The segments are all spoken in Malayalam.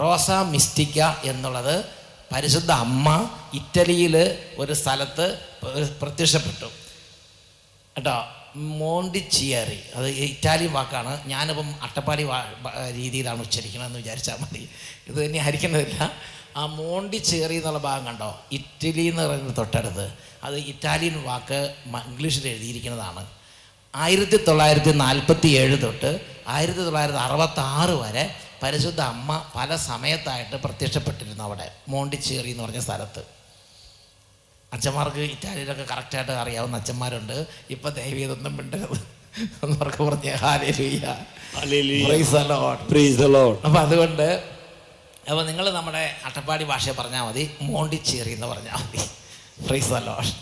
റോസ മിസ്റ്റിക്ക എന്നുള്ളത് പരിശുദ്ധ അമ്മ ഇറ്റലിയിൽ ഒരു സ്ഥലത്ത് പ്രത്യക്ഷപ്പെട്ടു. കേട്ടോ? മോണ്ടിച്ചിയറി അത് ഇറ്റാലിയൻ വാക്കാണ്. ഞാനിപ്പം അട്ടപ്പാടി രീതിയിലാണ് ഉച്ചരിക്കണമെന്ന് വിചാരിച്ചാൽ മതി. ഇത് തന്നെ ഹരിക്കുന്നതില്ല. ആ മോണ്ടിച്ചേറി എന്നുള്ള ഭാഗം കണ്ടോ? ഇറ്റലി എന്ന് പറയുന്നത് തൊട്ടടുത്ത്. അത് ഇറ്റാലിയൻ വാക്ക് ഇംഗ്ലീഷിൽ എഴുതിയിരിക്കുന്നതാണ്. ആയിരത്തി തൊള്ളായിരത്തി നാൽപ്പത്തി ഏഴ് തൊട്ട് ആയിരത്തി തൊള്ളായിരത്തി അറുപത്തി ആറ് വരെ പരിശുദ്ധ അമ്മ പല സമയത്തായിട്ട് പ്രത്യക്ഷപ്പെട്ടിരുന്നു അവിടെ. മോണ്ടിച്ചേറി എന്ന് പറഞ്ഞ സ്ഥലത്ത്. അച്ഛന്മാർക്ക് ഇറ്റാലിയിലൊക്കെ കറക്റ്റായിട്ട് അറിയാവുന്ന അച്ഛന്മാരുണ്ട്. ഇപ്പം ദൈവീതൊന്നും മിണ്ടരുത് എന്നവർക്ക് പറഞ്ഞ hallelujah Hallelujah. Praise the Lord. Praise the Lord. അപ്പം അതുകൊണ്ട് അപ്പോൾ നിങ്ങൾ നമ്മുടെ അട്ടപ്പാടി ഭാഷയെ പറഞ്ഞാൽ മതി. മോണ്ടിച്ചേറി എന്ന് പറഞ്ഞാൽ മതി. ഫ്രീസ് അലോഷ്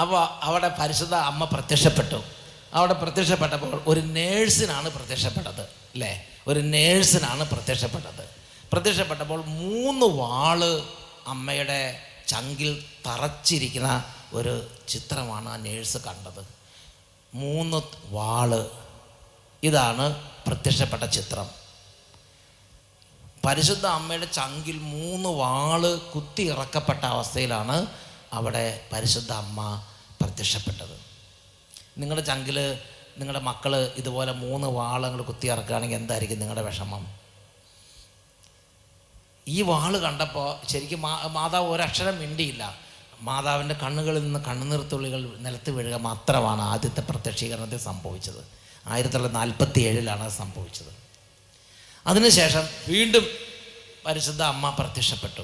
അപ്പോൾ അവിടെ പരിശുദ്ധ അമ്മ പ്രത്യക്ഷപ്പെട്ടു. അവിടെ പ്രത്യക്ഷപ്പെട്ടപ്പോൾ ഒരു നേഴ്സിനാണ് പ്രത്യക്ഷപ്പെട്ടത് അല്ലേ? ഒരു നേഴ്സിനാണ് പ്രത്യക്ഷപ്പെട്ടത്. പ്രത്യക്ഷപ്പെട്ടപ്പോൾ മൂന്ന് വാൾ അമ്മയുടെ ചങ്കിൽ തറച്ചിരിക്കുന്ന ഒരു ചിത്രമാണ് ആ നേഴ്സ് കണ്ടത്. മൂന്ന് വാൾ. ഇതാണ് പ്രത്യക്ഷപ്പെട്ട ചിത്രം. പരിശുദ്ധ അമ്മയുടെ ചങ്കിൽ മൂന്ന് വാൾ കുത്തി ഇറക്കപ്പെട്ട അവസ്ഥയിലാണ് അവിടെ പരിശുദ്ധ അമ്മ പ്രത്യക്ഷപ്പെട്ടത്. നിങ്ങളുടെ ചങ്കിൽ നിങ്ങളുടെ മക്കൾ ഇതുപോലെ മൂന്ന് വാളങ്ങൾ കുത്തി ഇറക്കുകയാണെങ്കിൽ എന്തായിരിക്കും നിങ്ങളുടെ വിഷമം? ഈ വാൾ കണ്ടപ്പോൾ ശരിക്കും മാ മാതാവ് ഒരക്ഷരം മിണ്ടിയില്ല. മാതാവിന്റെ കണ്ണുകളിൽ നിന്ന് കണ്ണുനീർത്തുള്ളികൾ നിലത്ത് വീഴുക മാത്രമാണ് ആദ്യത്തെ പ്രത്യക്ഷീകരണത്തിൽ സംഭവിച്ചത്. ആയിരത്തി തൊള്ളായിരത്തി നാൽപ്പത്തി ഏഴിലാണ് അത് സംഭവിച്ചത്. അതിനുശേഷം വീണ്ടും പരിശുദ്ധ അമ്മ പ്രത്യക്ഷപ്പെട്ടു.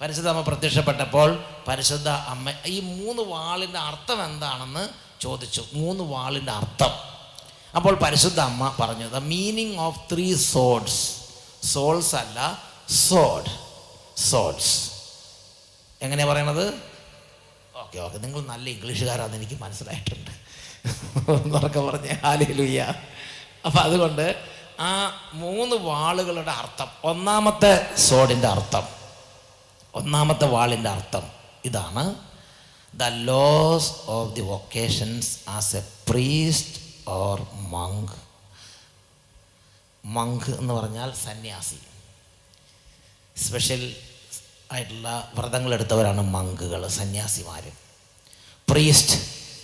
പരിശുദ്ധ അമ്മ പ്രത്യക്ഷപ്പെട്ടപ്പോൾ പരിശുദ്ധ അമ്മ ഈ മൂന്ന് വാളിന്റെ അർത്ഥം എന്താണെന്ന് ചോദിച്ചു മൂന്ന് വാളിന്റെ അർത്ഥം? അപ്പോൾ പരിശുദ്ധ അമ്മ പറഞ്ഞു the meaning of three swords souls അല്ല സോഡ് സോഡ്സ് എങ്ങനെയാണ് പറയണത്? ഓക്കെ ഓക്കെ നിങ്ങൾ നല്ല ഇംഗ്ലീഷുകാരാണെന്ന് എനിക്ക് മനസ്സിലായിട്ടുണ്ട്. എന്നൊക്കെ പറഞ്ഞ് ഹാലേലുയ്യ. അപ്പം അതുകൊണ്ട് ആ മൂന്ന് വാളുകളുടെ അർത്ഥം ഒന്നാമത്തെ സോഡിന്റെ അർത്ഥം ഒന്നാമത്തെ വാളിന്റെ അർത്ഥം ഇതാണ് the loss of the vocations as a priest or monk monk എന്ന് പറഞ്ഞാൽ സന്യാസി. സ്പെഷ്യൽ ആയിട്ടുള്ള വ്രതങ്ങളെടുത്തവരാണ് മങ്കുകൾ സന്യാസിമാർ പ്രീസ്റ്റ്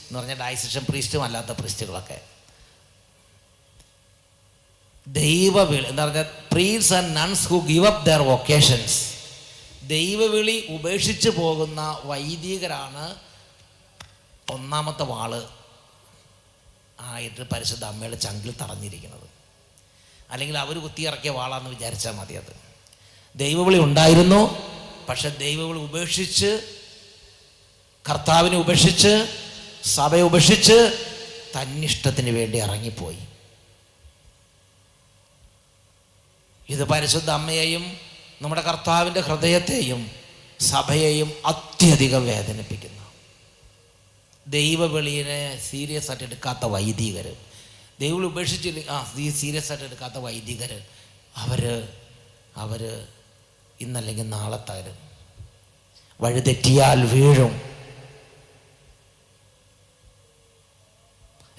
എന്ന് പറഞ്ഞാൽ ഡയസിഷൻ പ്രീസ്റ്റും അല്ലാത്ത പ്രീസ്റ്റുകളൊക്കെ ദൈവ എന്താ പറഞ്ഞാൽ priests and nuns who give up their vocations ദൈവവിളി ഉപേക്ഷിച്ച് പോകുന്ന വൈദികരാണ് ഒന്നാമത്തെ വാൾ ആയിട്ട് പരിശുദ്ധ അമ്മയുടെ ചങ്കിൽ തറഞ്ഞിരിക്കുന്നത്. അല്ലെങ്കിൽ അവർ കുത്തിയിറക്കിയ വാളാന്ന് വിചാരിച്ചാൽ മതി അത്. ദൈവവിളി ഉണ്ടായിരുന്നു പക്ഷെ ദൈവവിളി ഉപേക്ഷിച്ച് കർത്താവിനെ ഉപേക്ഷിച്ച് സഭയെ ഉപേക്ഷിച്ച് തന്നിഷ്ടത്തിന് വേണ്ടി ഇറങ്ങിപ്പോയി. ഇത് പരിശുദ്ധ അമ്മയെയും നമ്മുടെ കർത്താവിന്റെ ഹൃദയത്തെയും സഭയെയും അത്യധികം വേദനിപ്പിക്കുന്നു. ദൈവവെളിയെ സീരിയസ് ആയിട്ട് എടുക്കാത്ത വൈദികർ ദൈവം ഉപേക്ഷിച്ചില്ല ആ സീരിയസ് ആയിട്ട് എടുക്കാത്ത വൈദികർ അവർ അവർ ഇന്നല്ലെങ്കിൽ നാളെ തരും വഴിതെറ്റിയാൽ വീഴും.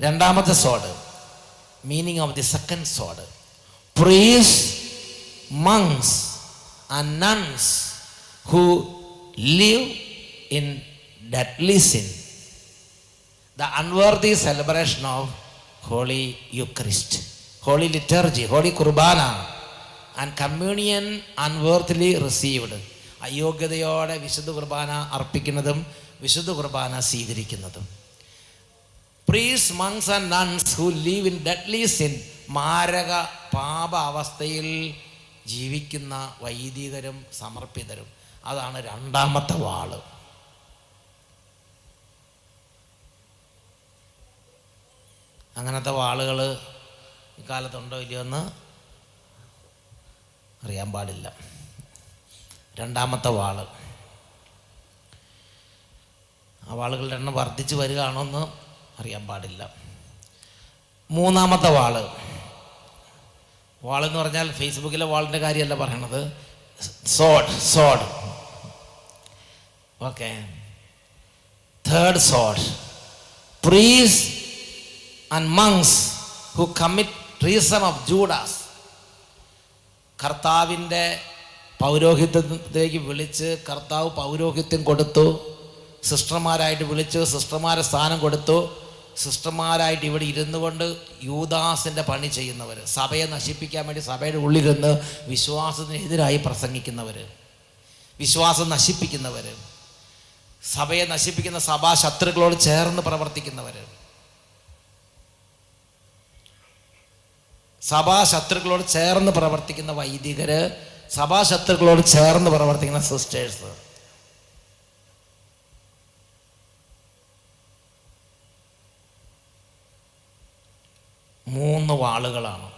രണ്ടാമത്തെ sword meaning of the second sword priests monks and nuns who live in that listen The unworthy celebration of Holy Eucharist, Holy Liturgy, Holy Kurbana, and communion unworthily received. അയോഗ്യതയോടെ വിശുദ്ധ കുർബാന അർപ്പിക്കുന്നതും വിശുദ്ധ കുർബാന സ്വീകരിക്കുന്നതും priests monks and nuns who live in deadly sin മാരക പാപ അവസ്ഥയിൽ ജീവിക്കുന്ന വൈദികരും സമർപ്പിതരും. അതാണ് രണ്ടാമത്തെ വാൾ. അങ്ങനത്തെ വാളുകൾ ഇക്കാലത്തുണ്ടോ ഇല്ലയോ എന്ന് അറിയാൻ പാടില്ല. രണ്ടാമത്തെ വാൾ. ആ വാളുകളുടെ എണ്ണം വർദ്ധിച്ചു വരികയാണോ എന്ന് അറിയാൻ പാടില്ല. മൂന്നാമത്തെ വാൾ. വാളെന്ന് പറഞ്ഞാൽ ഫേസ്ബുക്കിലെ വാളിന്റെ കാര്യമല്ല പറയണത്. Sword sword. Okay. Third sword priests and monks who commit reason of Judas കർത്താവിന്റെ പൗരോഹിത്യത്തിലേക്ക് വിളിച്ച് കർത്താവ് പൗരോഹിത്യം കൊടുത്തു. സിസ്റ്റർമാരായിട്ട് വിളിച്ചു സിസ്റ്റർമാരെ സ്ഥാനം കൊടുത്തു. സിസ്റ്റർമാരായിട്ട് ഇവിടെ ഇരുന്നു കൊണ്ട് യൂദാസിന്റെ പണി ചെയ്യുന്നവർ സഭയെ നശിപ്പിക്കാൻ വേണ്ടി സഭയുടെ ഉള്ളിലിരുന്ന് വിശ്വാസത്തിനെതിരായി പ്രസംഗിക്കുന്നവർ വിശ്വാസം നശിപ്പിക്കുന്നവർ സഭയെ നശിപ്പിക്കുന്ന സഭാ ശത്രുക്കളോട് ചേർന്ന് പ്രവർത്തിക്കുന്നവർ സഭാ ശത്രുക്കളോട് ചേർന്ന് പ്രവർത്തിക്കുന്ന വൈദികർ സഭാ ശത്രുക്കളോട് ചേർന്ന് പ്രവർത്തിക്കുന്ന സിസ്റ്റേഴ്സ്. മൂന്ന് വാളുകളാണ്.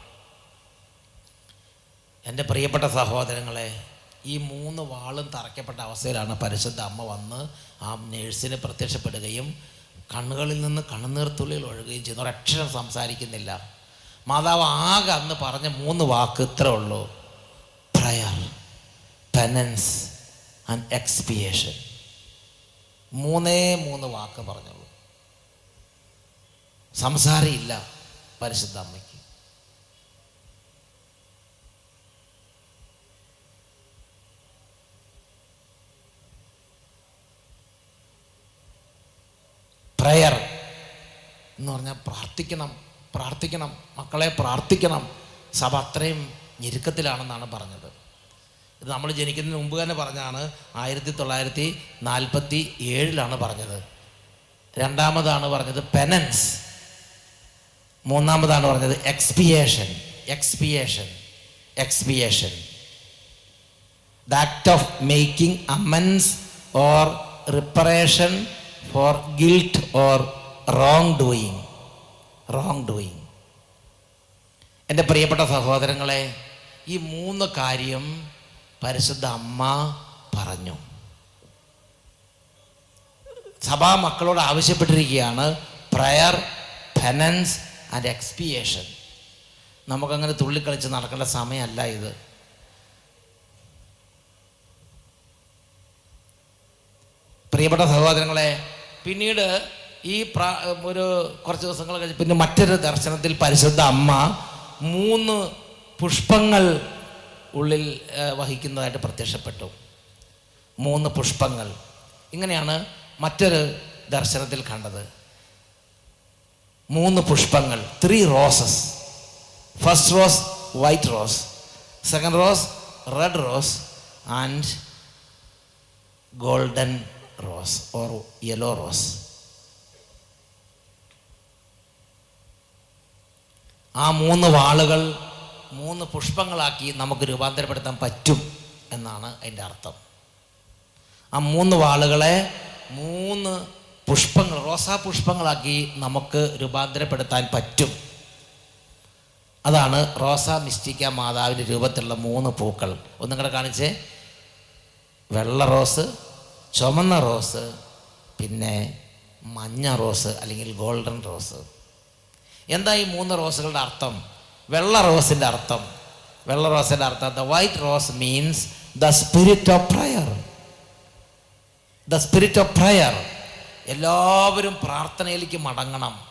എന്റെ പ്രിയപ്പെട്ട സഹോദരങ്ങളെ ഈ മൂന്ന് വാളും തറയ്ക്കപ്പെട്ട അവസ്ഥയിലാണ് പരിശുദ്ധ അമ്മ വന്ന് ആ നേഴ്സിന് പ്രത്യക്ഷപ്പെടുകയും കണ്ണുകളിൽ നിന്ന് കണ്ണുനീർത്തുള്ളിൽ ഒഴുകുകയും ചെയ്യുന്നു. ഒരക്ഷരം സംസാരിക്കുന്നില്ല. മാതാവ് ആകെ അന്ന് പറഞ്ഞ മൂന്ന് വാക്ക് ഇത്രേ ഉള്ളൂ. പ്രയർ പെനൻസ് ആൻഡ് എക്സ്പിയേഷൻ മൂന്നേ മൂന്ന് വാക്ക് പറഞ്ഞുള്ളൂ. സംസാരമില്ല. പരിശുദ്ധ അമ്മയ്ക്ക്. പ്രയർ എന്ന് പറഞ്ഞാൽ പ്രാർത്ഥിക്കണം പ്രാർത്ഥിക്കണം മക്കളെ പ്രാർത്ഥിക്കണം. സഭ അത്രയും ഞെരുക്കത്തിലാണെന്നാണ് പറഞ്ഞത്. ഇത് നമ്മൾ ജനിക്കുന്നതിന് മുമ്പ് തന്നെ പറഞ്ഞാണ് ആയിരത്തി തൊള്ളായിരത്തി നാൽപ്പത്തി ഏഴിലാണ് പറഞ്ഞത്. രണ്ടാമതാണ് പറഞ്ഞത് പെനൻസ് മൂന്നാമതാണ് പറഞ്ഞത് expiation expiation expiation the of making amends or reparation for guilt or wrong doing wrong doing എന്റെ പ്രിയപ്പെട്ട സഹോദരങ്ങളെ ഈ മൂന്ന് കാര്യം പരിശുദ്ധ അമ്മ പറഞ്ഞു. സഭാ മക്കളോട് ആവശ്യപ്പെട്ടിരിക്കുകയാണ്. പ്രയർ പെനൻസ് ആൻഡ് എക്സ്പിയേഷൻ നമുക്കങ്ങനെ തുള്ളിക്കളിച്ച് നടക്കേണ്ട സമയമല്ല ഇത്. പ്രിയപ്പെട്ട സഹോദരങ്ങളെ പിന്നീട് ഈ ഒരു കുറച്ച് ദിവസങ്ങൾ കഴിഞ്ഞ് പിന്നെ മറ്റൊരു ദർശനത്തിൽ പരിശുദ്ധ അമ്മ മൂന്ന് പുഷ്പങ്ങൾ ഉള്ളിൽ വഹിക്കുന്നതായിട്ട് പ്രത്യക്ഷപ്പെട്ടു. മൂന്ന് പുഷ്പങ്ങൾ. ഇങ്ങനെയാണ് മറ്റൊരു ദർശനത്തിൽ കണ്ടത്. മൂന്ന് പുഷ്പങ്ങൾ three roses first rose white rose second rose red rose and golden rose or yellow rose ആ മൂന്ന് വാളുകൾ മൂന്ന് പുഷ്പങ്ങളാക്കി നമുക്ക് രൂപാന്തരപ്പെടുത്താൻ പറ്റും എന്നാണ് അതിന്റെ അർത്ഥം. ആ മൂന്ന് വാളുകളെ മൂന്ന് പുഷ്പങ്ങൾ റോസാ പുഷ്പങ്ങളാക്കി നമുക്ക് രൂപാന്തരപ്പെടുത്താൻ പറ്റും. അതാണ് റോസാ മിസ്റ്റിക്ക മാതാവിന്റെ രൂപത്തിലുള്ള മൂന്ന് പൂക്കൾ. ഒന്നും കൂടെ കാണിച്ചേ. വെള്ള റോസ് ചുമന്ന റോസ് പിന്നെ മഞ്ഞ റോസ് അല്ലെങ്കിൽ ഗോൾഡൻ റോസ്. എന്താ ഈ മൂന്ന് റോസുകളുടെ അർത്ഥം? വെള്ള റോസിന്റെ അർത്ഥം. വെള്ള റോസിന്റെ അർത്ഥം the white rose means the spirit of prayer. The spirit of prayer. എല്ലാവരും പ്രാർത്ഥനയിലേക്ക് മടങ്ങണം.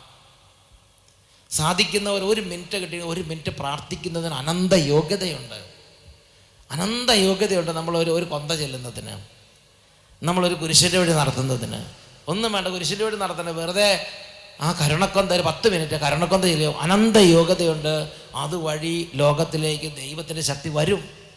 സാധിക്കുന്നവർ ഒരു മിനിറ്റ് കിട്ടി ഒരു മിനിറ്റ് പ്രാർത്ഥിക്കുന്നതിന് അനന്ത യോഗ്യതയുണ്ട്. അനന്ത യോഗ്യതയുണ്ട് നമ്മൾ ഒരു ഒരു കൊന്ത ചെല്ലുന്നതിന് നമ്മളൊരു കുരിശിന്റെ വഴി നടത്തുന്നതിന്. ഒന്നും വേണ്ട കുരിശിന്റെ വഴി നടത്തണ്ട. വെറുതെ ആ കരുണക്കൊന്ത ഒരു പത്ത് മിനിറ്റ് കരുണക്കൊന്ത ചെല്ലും അനന്ത യോഗ്യതയുണ്ട്. അതുവഴി ലോകത്തിലേക്ക് ദൈവത്തിന്റെ ശക്തി വരും.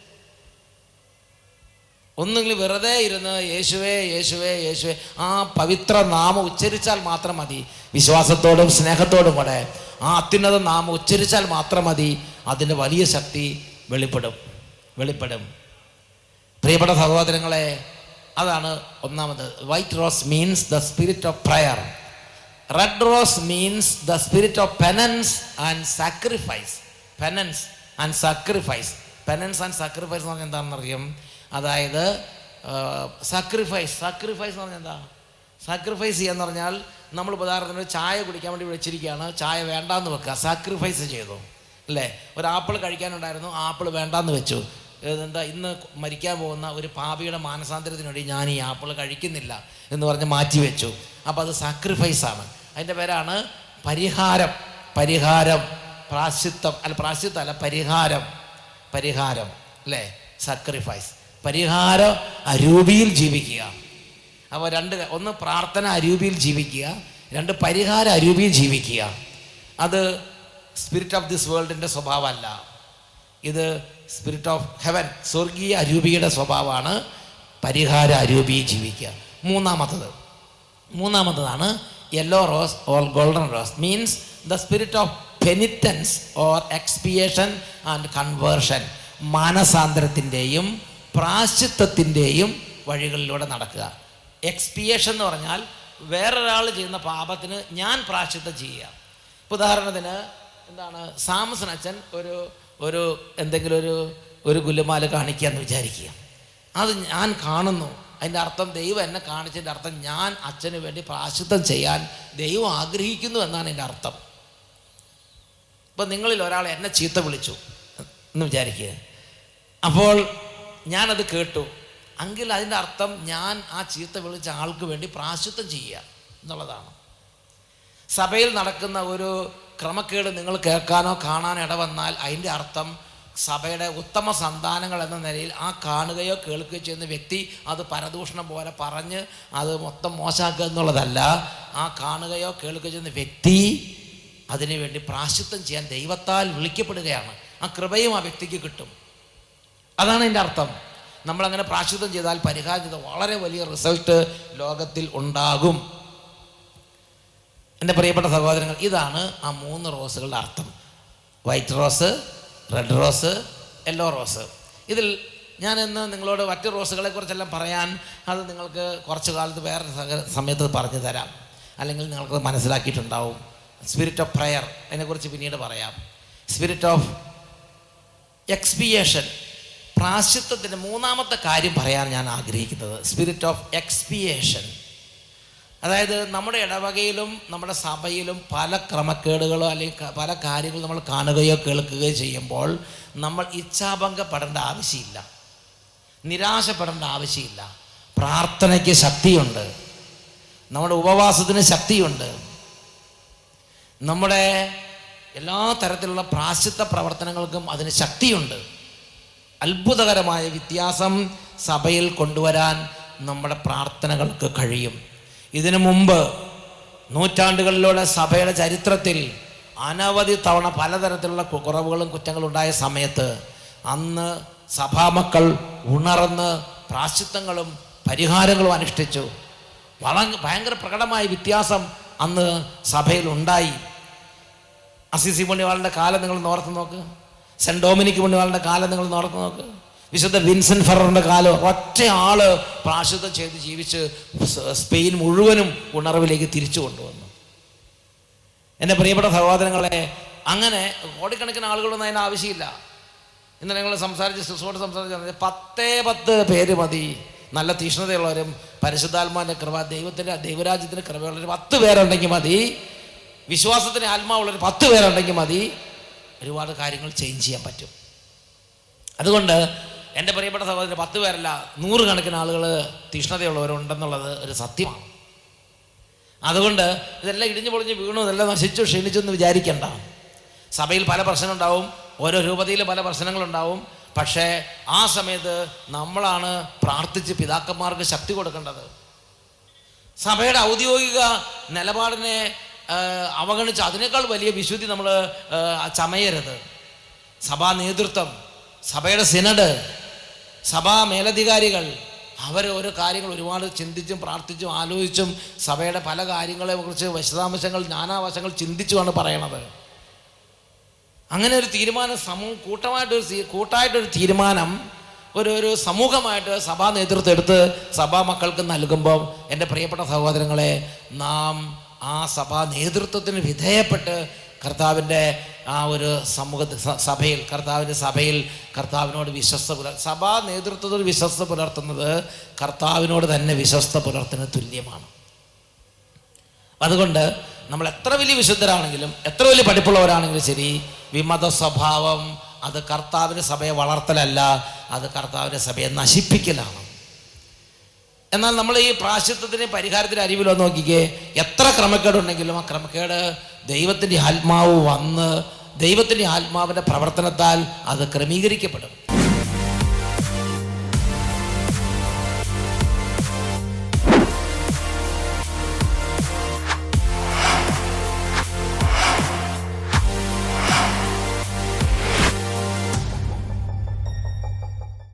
ഒന്നുകിൽ വെറുതെ ഇരുന്ന് യേശുവേ യേശുവേ യേശുവേ ആ പവിത്ര നാമം ഉച്ചരിച്ചാൽ മാത്രം മതി. വിശ്വാസത്തോടും സ്നേഹത്തോടും കൂടെ ആ അത്യുന്നത നാമം ഉച്ചരിച്ചാൽ മാത്രം മതി. അതിന്റെ വലിയ ശക്തി വെളിപ്പെടും വെളിപ്പെടും. പ്രിയപ്പെട്ട സഹോദരങ്ങളെ അതാണ് ഒന്നാമത്. White rose means the spirit of prayer red rose means the spirit of penance and sacrifice penance and sacrifice penance and sacrifice എന്ന് പറഞ്ഞാൽ എന്താണെന്ന് അറിയാം അതായത് സാക്രിഫൈസ് സാക്രിഫൈസ് എന്ന് പറഞ്ഞാൽ എന്താ? സാക്രിഫൈസ് ചെയ്യാന്ന് പറഞ്ഞാൽ നമ്മൾ ഉദാഹരണത്തിന് ചായ കുടിക്കാൻ വേണ്ടി വിളിച്ചിരിക്കുകയാണ്. ചായ വേണ്ടാന്ന് വെക്കുക. സാക്രിഫൈസ് ചെയ്തു. അല്ലേ? ഒരു ആപ്പിൾ കഴിക്കാനുണ്ടായിരുന്നു. ആപ്പിൾ വേണ്ടാന്ന് വെച്ചു. എന്താ ഇന്ന് മരിക്കാൻ പോകുന്ന ഒരു പാപിയുടെ മാനസാന്തരത്തിന് വേണ്ടി ഞാൻ ഈ ആപ്പിൾ കഴിക്കുന്നില്ല എന്ന് പറഞ്ഞ് മാറ്റി വെച്ചു. അപ്പോൾ അത് സാക്രിഫൈസാണ് അതിന്റെ പേരാണ് പരിഹാരം. പരിഹാരം. പ്രാശ്ചിത്തം അല്ല പ്രാശ്ചിത്തം അല്ല പരിഹാരം. പരിഹാരം. അല്ലേ? സാക്രിഫൈസ് പരിഹാര അരൂപിയിൽ ജീവിക്കുക. അപ്പോൾ രണ്ട് ഒന്ന് പ്രാർത്ഥന അരൂപിയിൽ ജീവിക്കുക രണ്ട് പരിഹാര അരൂപിയിൽ ജീവിക്കുക. അത് സ്പിരിറ്റ് ഓഫ് ദിസ് വേൾഡിന്റെ സ്വഭാവമല്ല. ഇത് സ്പിരിറ്റ് ഓഫ് ഹെവൻ സ്വർഗീയ അരൂപിയുടെ സ്വഭാവമാണ് പരിഹാര അരൂപിയിൽ ജീവിക്കുക. മൂന്നാമത്തത്. മൂന്നാമത്തതാണ് yellow rose or golden rose means the spirit of penitence or expiation and conversion മാനസാന്തരത്തിന്റെയും പ്രാശ്ചിത്വത്തിന്റെയും വഴികളിലൂടെ നടക്കുക. എക്സ്പിയേഷൻ എന്ന് പറഞ്ഞാൽ വേറൊരാൾ ചെയ്യുന്ന പാപത്തിന് ഞാൻ പ്രാശ്ചിത്തം ചെയ്യുക. ഉദാഹരണത്തിന് എന്താണ്? സാംസൺ അച്ഛൻ ഒരു ഒരു എന്തെങ്കിലും ഒരു ഒരു ഗുലുമാല കാണിക്കുക എന്ന് വിചാരിക്കുക. അത് ഞാൻ കാണുന്നു. അതിന്റെ അർത്ഥം ദൈവം എന്നെ കാണിച്ചതിന്റെ അർത്ഥം ഞാൻ അച്ഛന് വേണ്ടി പ്രാശിത്വം ചെയ്യാൻ ദൈവം ആഗ്രഹിക്കുന്നു എന്നാണ് എന്റെ അർത്ഥം. ഇപ്പം നിങ്ങളിൽ ഒരാൾ എന്നെ ചീത്ത വിളിച്ചു എന്ന് വിചാരിക്കുക. അപ്പോൾ ഞാനത് കേട്ടു. എങ്കിൽ അതിന്റെ അർത്ഥം ഞാൻ ആ ചീത്ത വിളിച്ച ആൾക്ക് വേണ്ടി പ്രാശുദ്ധം ചെയ്യുക എന്നുള്ളതാണ്. സഭയിൽ നടക്കുന്ന ഒരു ക്രമക്കേട് നിങ്ങൾ കേൾക്കാനോ കാണാനോ ഇടവന്നാൽ അതിന്റെ അർത്ഥം സഭയുടെ ഉത്തമ സന്താനങ്ങൾ എന്ന നിലയിൽ ആ കാണുകയോ കേൾക്കുകയോ ചെയ്യുന്ന വ്യക്തി അത് പരദൂഷണം പോലെ പറഞ്ഞ് അത് മൊത്തം മോശമാക്കുക എന്നുള്ളതല്ല. ആ കാണുകയോ കേൾക്കുകയോ ചെയ്യുന്ന വ്യക്തി അതിനുവേണ്ടി പ്രാശിത്വം ചെയ്യാൻ ദൈവത്താൽ വിളിക്കപ്പെടുകയാണ്. ആ കൃപയും ആ വ്യക്തിക്ക് കിട്ടും. അതാണ് എന്റെ അർത്ഥം. നമ്മളങ്ങനെ പ്രാശിത്വം ചെയ്താൽ പരിഹാരിത വളരെ വലിയ റിസൾട്ട് ലോകത്തിൽ ഉണ്ടാകും. എന്റെ പ്രിയപ്പെട്ട സഹോദരങ്ങൾ ഇതാണ് ആ മൂന്ന് റോസുകളുടെ അർത്ഥം. White rose red rose yellow rose ഇതിൽ ഞാൻ ഇന്ന് നിങ്ങളോട് മറ്റ് റോസുകളെ കുറിച്ചെല്ലാം പറയാൻ അത് നിങ്ങൾക്ക് കുറച്ച് കാലത്ത് വേറെ സമയത്ത് പറഞ്ഞു തരാം. അല്ലെങ്കിൽ നിങ്ങൾക്ക് മനസ്സിലാക്കിയിട്ടുണ്ടാവും. സ്പിരിറ്റ് ഓഫ് പ്രയർ അതിനെക്കുറിച്ച് പിന്നീട് പറയാം. സ്പിരിറ്റ് ഓഫ് എക്സ്പിയേഷൻ പ്രാശ്ചിത്വത്തിന്റെ മൂന്നാമത്തെ കാര്യം പറയാൻ ഞാൻ ആഗ്രഹിക്കുന്നത്. സ്പിരിറ്റ് ഓഫ് എക്സ്പിയേഷൻ അതായത് നമ്മുടെ ഇടവകയിലും നമ്മുടെ സഭയിലും പല ക്രമക്കേടുകളോ അല്ലെങ്കിൽ പല കാര്യങ്ങളും നമ്മൾ കാണുകയോ കേൾക്കുകയോ ചെയ്യുമ്പോൾ നമ്മൾ ഇച്ഛാഭംഗപ്പെടേണ്ട ആവശ്യമില്ല. നിരാശപ്പെടേണ്ട ആവശ്യമില്ല. പ്രാർത്ഥനയ്ക്ക് ശക്തിയുണ്ട്. നമ്മുടെ ഉപവാസത്തിന് ശക്തിയുണ്ട്. നമ്മുടെ എല്ലാ തരത്തിലുള്ള പ്രാശ്ചിത്ത പ്രവർത്തനങ്ങൾക്കും അതിന് ശക്തിയുണ്ട്. അത്ഭുതകരമായ വ്യത്യാസം സഭയിൽ കൊണ്ടുവരാൻ നമ്മുടെ പ്രാർത്ഥനകൾക്ക് കഴിയും. ഇതിനു മുമ്പ് നൂറ്റാണ്ടുകളിലൂടെ സഭയുടെ ചരിത്രത്തിൽ അനവധി തവണ പലതരത്തിലുള്ള കുറവുകളും കുറ്റങ്ങളും ഉണ്ടായ സമയത്ത് അന്ന് സഭാമക്കൾ ഉണർന്ന് പ്രാശിത്വങ്ങളും പരിഹാരങ്ങളും അനുഷ്ഠിച്ചു. വളരെ ഭയങ്കര പ്രകടമായ വ്യത്യാസം അന്ന് സഭയിൽ ഉണ്ടായി. അസിസി മണിവാളിന്റെ കാലം നിങ്ങൾ ഓർത്ത് നോക്ക്. സെന്റ് ഡോമിനിക് പുണ്യവാളിന്റെ കാലം നിങ്ങൾ നടന്നു നോക്ക്. വിശുദ്ധ വിൻസെന്റ് ഫെററിന്റെ കാലം ഒറ്റ ആൾ പ്രാശുദ്ധം ചെയ്ത് ജീവിച്ച് സ്പെയിൻ മുഴുവനും ഉണർവിലേക്ക് തിരിച്ചു കൊണ്ടുവന്നു. എന്റെ പ്രിയപ്പെട്ട സഹോദരങ്ങളെ അങ്ങനെ കോടിക്കണക്കിന് ആളുകളൊന്നും അതിന് ആവശ്യമില്ല. ഇന്ന് ഞങ്ങൾ സംസാരിച്ച് സിസ്റ്റോട് സംസാരിച്ച് പത്തേ പത്ത് പേര് മതി. നല്ല തീഷ്ണതയുള്ളവരും പരിശുദ്ധാത്മാവിന്റെ കൃപ ദൈവത്തിന്റെ ദൈവരാജ്യത്തിന്റെ കൃപയുള്ളവർ പത്ത് പേരുണ്ടെങ്കിൽ മതി. വിശ്വാസത്തിന് ആത്മാവുള്ളവർ പത്ത് പേരുണ്ടെങ്കിൽ മതി. ഒരുപാട് കാര്യങ്ങൾ ചേഞ്ച് ചെയ്യാൻ പറ്റും. അതുകൊണ്ട് എന്റെ പ്രിയപ്പെട്ട സഹോദരൻ പത്ത് പേരല്ല നൂറുകണക്കിന് ആളുകൾ തീഷ്ണതയുള്ളവരുണ്ടെന്നുള്ളത് ഒരു സത്യമാണ്. അതുകൊണ്ട് ഇതെല്ലാം ഇടിഞ്ഞു പൊളിഞ്ഞ് വീണു ഇതെല്ലാം നശിച്ചു ക്ഷീണിച്ചു എന്ന് വിചാരിക്കേണ്ട. സഭയിൽ പല പ്രശ്നമുണ്ടാവും ഓരോ രൂപതയിൽ പല പ്രശ്നങ്ങളുണ്ടാവും പക്ഷേ ആ സമയത്ത് നമ്മളാണ് പ്രാർത്ഥിച്ച് പിതാക്കന്മാർക്ക് ശക്തി കൊടുക്കേണ്ടത്. സഭയുടെ ഔദ്യോഗിക നിലപാടിനെ അവഗണിച്ച് അതിനേക്കാൾ വലിയ വിശുദ്ധി നമ്മൾ ചമയരുത്. സഭാ നേതൃത്വം സഭയുടെ സിനഡ് സഭാ മേലധികാരികൾ അവർ ഓരോ കാര്യങ്ങൾ ഒരുപാട് ചിന്തിച്ചും പ്രാർത്ഥിച്ചും ആലോചിച്ചും സഭയുടെ പല കാര്യങ്ങളെ കുറിച്ച് വിശദാംശങ്ങൾ നാനാവശങ്ങൾ ചിന്തിച്ചുമാണ് പറയണത്. അങ്ങനെ ഒരു തീരുമാനം സമൂഹം കൂട്ടമായിട്ടൊരു കൂട്ടായിട്ടൊരു തീരുമാനം ഒരു ഒരു സമൂഹമായിട്ട് സഭാ നേതൃത്വം എടുത്ത് സഭാ മക്കൾക്ക് നൽകുമ്പോൾ എന്റെ പ്രിയപ്പെട്ട സഹോദരങ്ങളെ നാം ആ സഭാ നേതൃത്വത്തിന് വിധേയപ്പെട്ട് കർത്താവിന്റെ ആ ഒരു സമൂഹ സഭയിൽ കർത്താവിന്റെ സഭയിൽ കർത്താവിനോട് വിശ്വസ്ത പുലർ സഭാ നേതൃത്വത്തിൽ വിശ്വസ്ത പുലർത്തുന്നത് കർത്താവിനോട് തന്നെ വിശ്വസ്ത പുലർത്തുന്നത് തുല്യമാണ്. അതുകൊണ്ട് നമ്മൾ എത്ര വലിയ വിശുദ്ധരാണെങ്കിലും എത്ര വലിയ പഠിപ്പുള്ളവരാണെങ്കിലും ശരി വിമത സ്വഭാവം അത് കർത്താവിന്റെ സഭയെ വളർത്തലല്ല അത് കർത്താവിന്റെ സഭയെ നശിപ്പിക്കലാണ്. എന്നാൽ നമ്മൾ ഈ പ്രാശത്വത്തിന് പരിഹാരത്തിന് അരിവിലോ നോക്കിക്കേ എത്ര ക്രമക്കേടുണ്ടെങ്കിലും ആ ക്രമക്കേട് ദൈവത്തിന്റെ ആത്മാവ് വന്ന് ദൈവത്തിന്റെ ആത്മാവിന്റെ പ്രവർത്തനത്താൽ അത് ക്രമീകരിക്കപ്പെടും.